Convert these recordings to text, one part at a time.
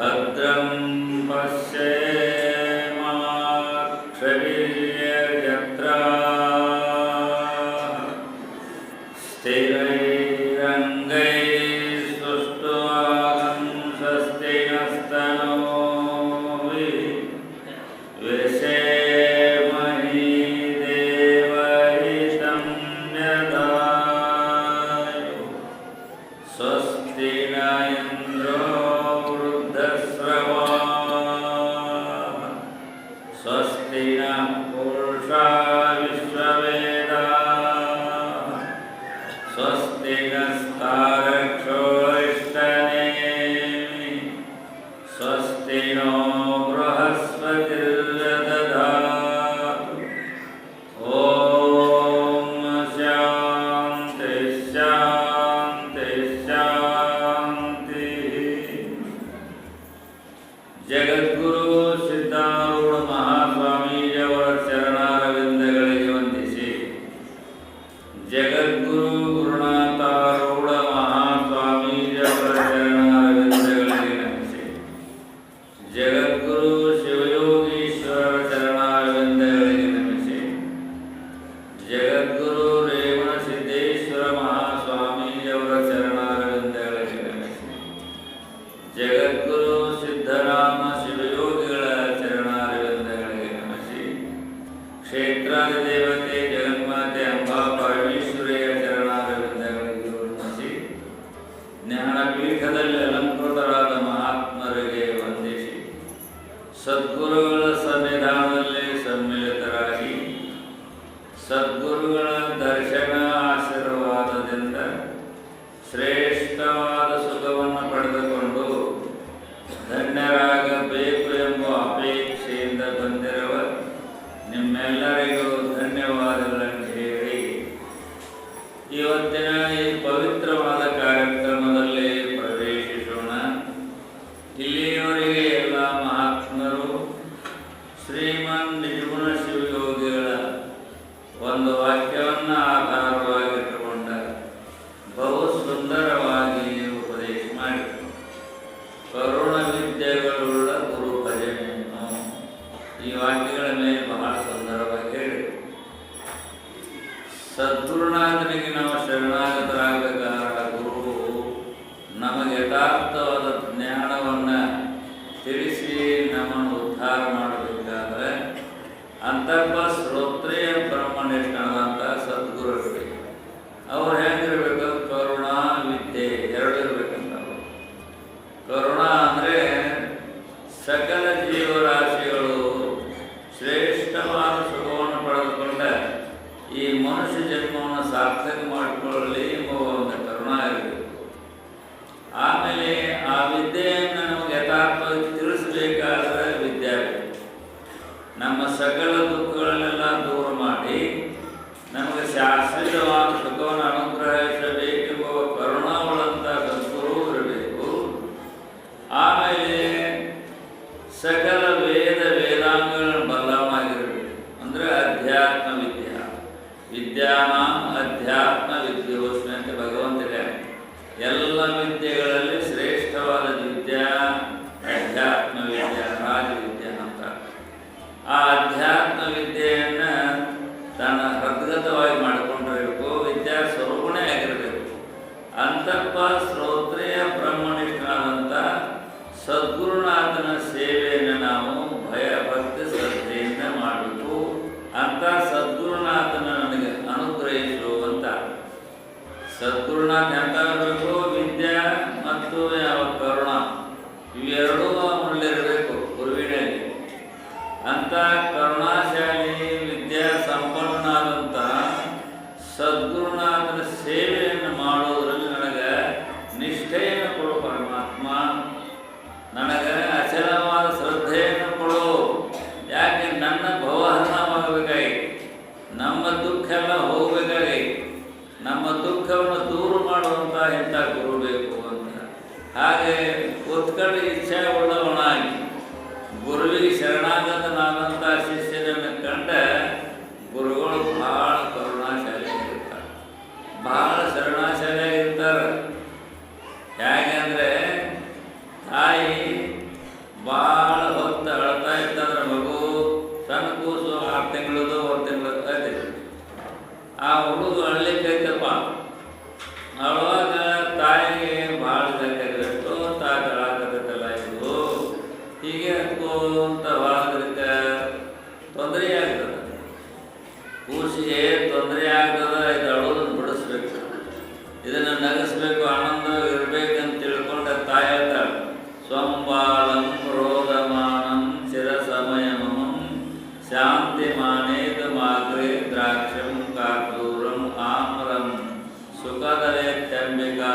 भद्रं पश्ये జగద్గురు ನಿಮ್ಮೆಲ್ಲರಿಗೂ ಧನ್ಯವಾದಗಳನ್ನು ಹೇಳಿ. ಇವತ್ತಿನ ಈ ಪವಿತ್ರವಾದ ಕಾರ್ಯಕ್ರಮದಲ್ಲಿ ಪ್ರವೇಶಿಸೋಣ. ಇಲ್ಲಿಯವರೆಗೆ ಎಲ್ಲ ಮಹಾತ್ಮರು ಶ್ರೀಮನ್ ನಿಜಗುಣ ಶಿವಯೋಗಿಗಳ ಒಂದು ವಾಕ್ಯವನ್ನು ಆಧಾರವಾಗಿಟ್ಟುಕೊಂಡ ಬಹು ಸುಂದರವಾಗಿ ಉಪದೇಶ ಮಾಡಿ. ಕರುಣ ವಿದ್ಯೆಗಳುಳ್ಳ ಗುರು ಭಜನೆಯನ್ನು ಈ ವಾಕ್ಯಗಳ ಮೇಲೆ ಬಹಳ ಸುಂದರವಾಗಿ ಹೇಳಿ ಸದ್ಗುರುನಾಥನಿಗೆ ನಾವು ಶರಣಾಗತರಾಗಬೇಕಾದ ಗುರು ನಮಗೆ ಯಥಾರ್ಥವಾದ ಜ್ಞಾನವನ್ನು ತಿಳಿಸಿ ನಮ್ಮನ್ನು ಉದ್ಧಾರ ಮಾಡಬೇಕಾದ್ರೆ ಅಂತರ್ಪ ಶ್ರೋತ್ರೇಯ ಬ್ರಹ್ಮನಿಷ್ಠನಾದಂಥ ಸದ್ಗುರುಗಳಿಗೆ. ಅವ್ರು ಹೆಂಗಿರ್ಬೇಕು? ಕರುಣಾ ವಿದ್ಯೆ ಎರಡು ಇರ್ಬೇಕಂತ. ಕರುಣಾ ಅಂದರೆ ಸಕಲ ಜೀವರಾಶಿಗಳು ಶ್ರೇಷ್ಠವಾದ ಈ ಮನುಷ್ಯ ಜನ್ಮವನ್ನು ಸಾರ್ಥಕ ಮಾಡಿಕೊಳ್ಳಲಿ ವಿದ್ಯಾನ ಅಧ್ಯಾತ್ಮ ವಿದ್ಯೋಸ್ಮಿ ಅಂತ ಭಗವಂತ ಹೇಳ್ಯಾನೆ. ಎಲ್ಲ ವಿದ್ಯೆಗಳಲ್ಲಿ ಶ್ರೇಷ್ಠವಾದ ವಿದ್ಯಾ ಅಧ್ಯಾತ್ಮ ವಿದ್ಯಾ, ರಾಜವಿದ್ಯಾ ಅಂತ ಆ ಅಧ್ಯಾತ್ಮ ವಿದ್ಯೆಯನ್ನು ತನ್ನ ಹೃದ್ಗತವಾಗಿ ಮಾಡಿಕೊಂಡಿರಬೇಕು ವಿದ್ಯಾ ಸ್ವರೂಪಣೆ ಆಗಿರಬೇಕು ಅಂತಪ್ಪ ಯಾಕೆ ಭವ ಹಣವಾಗಬೇಕಾಗಿ ನಮ್ಮ ದುಃಖ ಎಲ್ಲ ಹೋಗಬೇಕಾಗಿ, ನಮ್ಮ ದುಃಖವನ್ನು ದೂರ ಮಾಡುವಂಥ ಇಂಥ ಗುರು ಬೇಕು ಅಂತ. ಹಾಗೆ ಉತ್ಕಟ ಇಚ್ಛೆ ಉಳ್ಳವನಾಗಿ ಗುರುವಿಗೆ ಶರಣಾಗತನಾದಂಥ ಆ ಹುಡುಗ ಅಳ್ಲಿಕ್ಕೈತಪ್ಪ ಅಳುವಾಗ ತಾಯಿಗೆ माध्यमानेदमाग्रे द्राक्षं कापूरम् आम्रं सुखदरे त्र्यम्बिका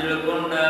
যেরকমটা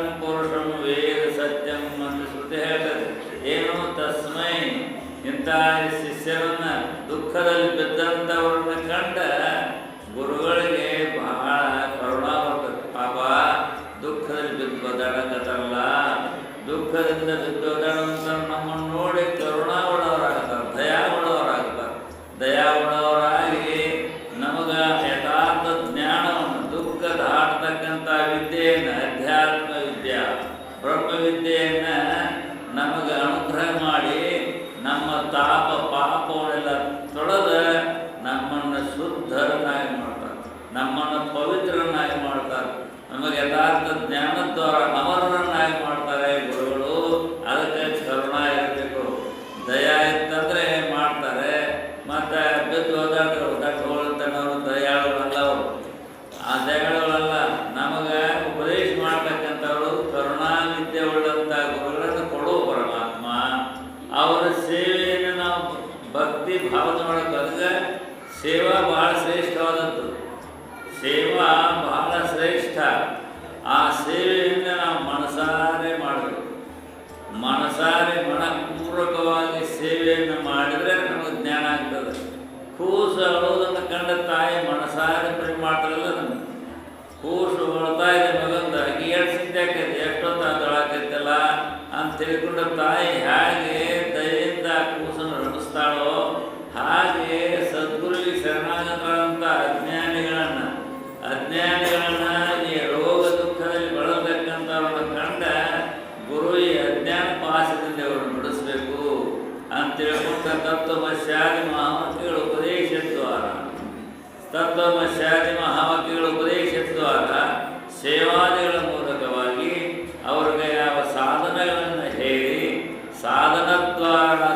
परं पुरुषं वेद सत्यं मनुस्मृतिः तत् एनो तस्मै चिन्ताय शिष्यं Proclamate ಸೇವಾ ಬಹಳ ಶ್ರೇಷ್ಠವಾದದ್ದು. ಸೇವಾ ಬಹಳ ಶ್ರೇಷ್ಠ. ಆ ಸೇವೆಯಿಂದ ನಾವು ಮನಸಾರೆ ಮಾಡಬೇಕು. ಮನಸಾರೆ ಮನಪೂರ್ವಕವಾಗಿ ಸೇವೆಯನ್ನು ಮಾಡಿದರೆ ನಮಗೆ ಜ್ಞಾನ ಆಗ್ತದೆ. ಕೂಸು ಅಳೋದನ್ನು ಕಂಡ ತಾಯಿ ಮನಸಾರೆ ಬರೀ ಮಾಡ್ತಾರಲ್ಲ ನಮಗೆ. ಕೂಸು ಹೊಳ್ತಾ ಇದೆ ಮಗಂದು ಅಗಿ ಎಡ್ಸಿದ್ದಾಕೈತಿ ಎಷ್ಟೊತ್ತು ಅದೊಳಾಕೈತಲ್ಲ ಅಂತ ತಿಳ್ಕೊಂಡ ತಾಯಿ ಹ್ಯಾ pela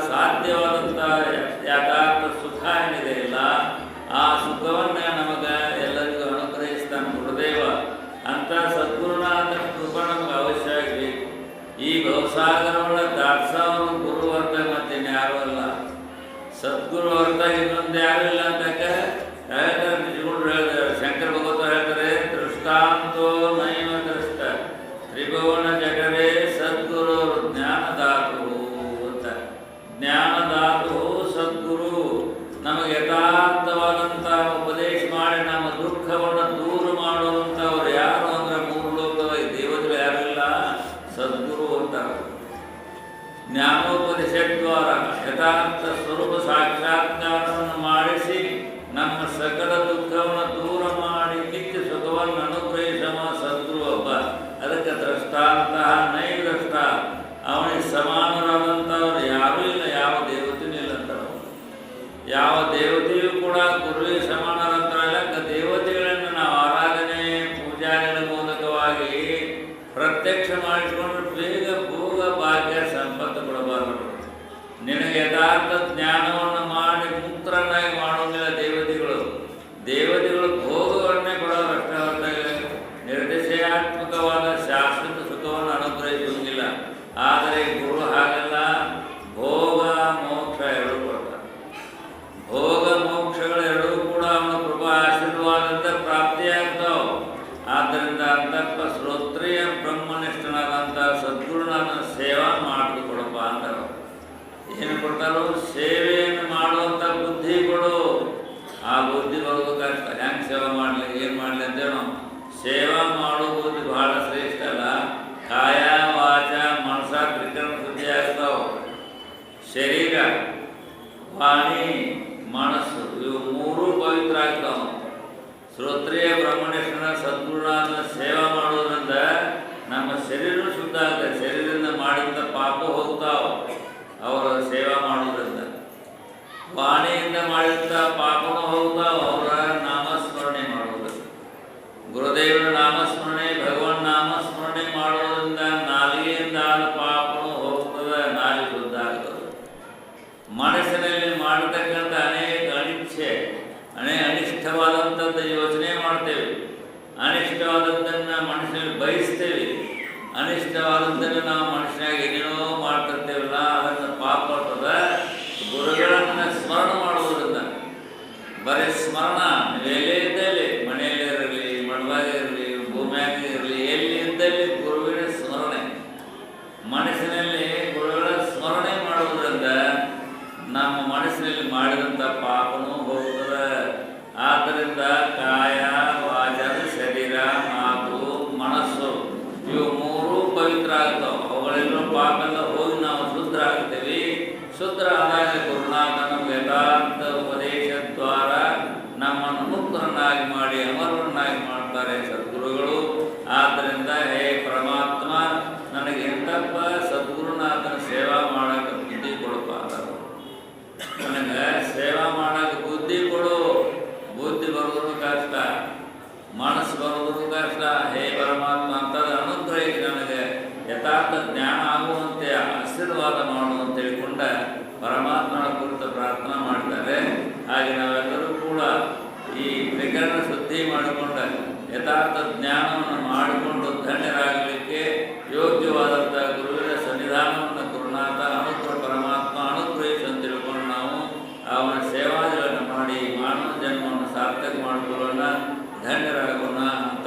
ಶರೀರ ವಾಣಿ, ಮನಸ್ಸು, ಇವು ಮೂರೂ ಪವಿತ್ರ ಆಗ್ತಾವ. ಶ್ರೋತ್ರೇಯ ಬ್ರಹ್ಮಣೇಶ್ವರನ ಸದ್ಗುಣ ಸೇವಾ ಮಾಡೋದ್ರಿಂದ ನಮ್ಮ ಶರೀರ ಶುದ್ಧ ಆಗ್ತದೆ. ಶರೀರದಿಂದ ಮಾಡಿದ ಪಾಪ ಹೋಗ್ತಾವ ಅವರ ಸೇವಾ ಮಾಡೋದ್ರಿಂದ. ವಾಣಿಯಿಂದ ಮಾಡಿದ ಪಾಪನೂ ಹೋಗ್ತಾವ. ಅವರ ಮನಸ್ಸಿನಲ್ಲಿ ಮಾಡತಕ್ಕಂಥ ಅನೇಕ ಅನಿಚ್ಛೆ, ಅನೇ ಅನಿಷ್ಟವಾದಂಥದ್ದು ಯೋಚನೆ ಮಾಡ್ತೇವೆ. ಅನಿಷ್ಟವಾದದ್ದನ್ನು ಮನುಷ್ಯನಲ್ಲಿ ಬಯಸ್ತೇವೆ. ಅನಿಷ್ಟವಾದದ್ದನ್ನು ನಾವು ಮನುಷ್ಯನಾಗಿ ಏನೇನೋ ಮಾಡ್ತಿರ್ತೇವಲ್ಲ, ಅದನ್ನು ಪಾಪ ಗುರುಗಳನ್ನು ಸ್ಮರಣ ಮಾಡುವುದರಿಂದ. ಬರೀ ಸ್ಮರಣ ನಮ್ಮ ಮನಸ್ಸಿನಲ್ಲಿ ಮಾಡಿದಂಥ ಪಾಪನೂ ಹೋಗ್ತದೆ. ಆದ್ದರಿಂದ ಕಾಯ ಮಾಡಿಕೊಂಡ ಯಥಾರ್ಥ ಜ್ಞಾನವನ್ನು ಮಾಡಿಕೊಂಡು ಧನ್ಯರಾಗಲಿಕ್ಕೆ ಯೋಗ್ಯವಾದಂಥ ಗುರುವಿನ ಸನ್ನಿಧಾನವನ್ನು ಗುರುನಾಥ ಅನುಗ್ರಹ ಪರಮಾತ್ಮ ಅನುಗ್ರಹಿಸಿ ಅಂತ ತಿಳ್ಕೊಂಡು ನಾವು ಅವನ ಸೇವಾದಿಗಳನ್ನು ಮಾಡಿ ಮಾನವ ಜನ್ಮವನ್ನು ಸಾರ್ಥಕ ಮಾಡಿಕೊಳ್ಳೋಣ. ಧನ್ಯರಾಗೋಣ ಅಂತ